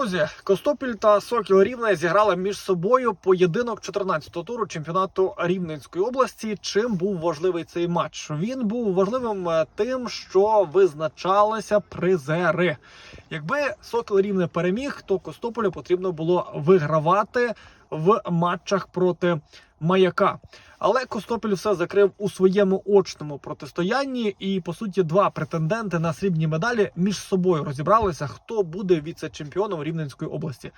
Друзі, Костопіль та Сокіл Рівне зіграли між собою поєдинок 14-го туру чемпіонату Рівненської області. Чим був важливий цей матч? Він був важливим е, тим, що визначалися призери. Якби Сокіл Рівне переміг, то Костополю потрібно було вигравати в матчах проти маяка. Але Костопіль все закрив у своєму очному протистоянні, і по суті два претенденти на срібні медалі між собою розібралися, хто буде віце-чемпіоном Рівненської області.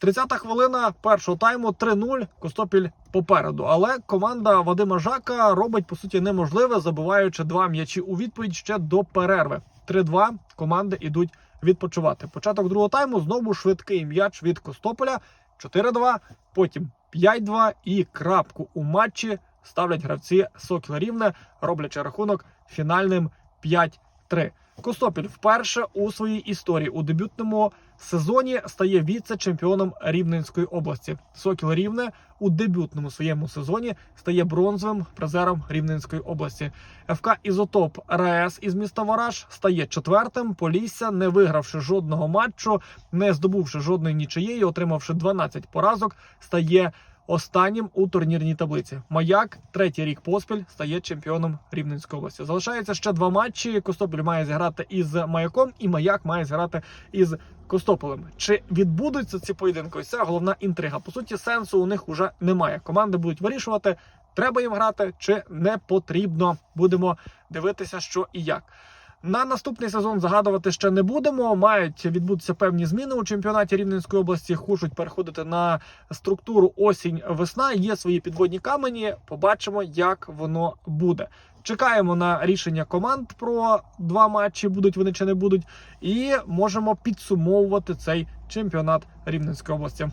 30-та хвилина першого тайму 3-0, Костопіль попереду. Але команда Вадима Жака робить по суті неможливе, забиваючи два м'ячі у відповідь ще до перерви. 3-2 команди йдуть відпочивати. Початок другого тайму знову швидкий м'яч від Костополя. 4-2, потім 5-2 і крапку у матчі ставлять гравці Сокіла Рівне, роблячи рахунок фінальним 5-3. Костопіль вперше у своїй історії у дебютному сезоні стає віце-чемпіоном Рівненської області. Сокіл Рівне у дебютному своєму сезоні стає бронзовим призером Рівненської області. ФК Ізотоп РАЕС із міста Вараж стає четвертим. Полісся, не вигравши жодного матчу, не здобувши жодної нічиєї, отримавши 12 поразок, стає останнім у турнірній таблиці. Маяк третій рік поспіль стає чемпіоном Рівненської області. Залишається ще два матчі. Костопіль має зіграти із маяком, і маяк має зіграти із Костополем. Чи відбудуться ці поєдинки? Ось Це головна інтрига. По суті, сенсу у них уже немає. Команди будуть вирішувати, треба їм грати чи не потрібно. Будемо дивитися, що і як. На наступний сезон загадувати ще не будемо. Мають відбутися певні зміни у чемпіонаті Рівненської області. Хочуть переходити на структуру осінь-весна. Є свої підводні камені. Побачимо, як воно буде. Чекаємо на рішення команд про два матчі, будуть вони чи не будуть, і можемо підсумовувати цей чемпіонат Рівненської області.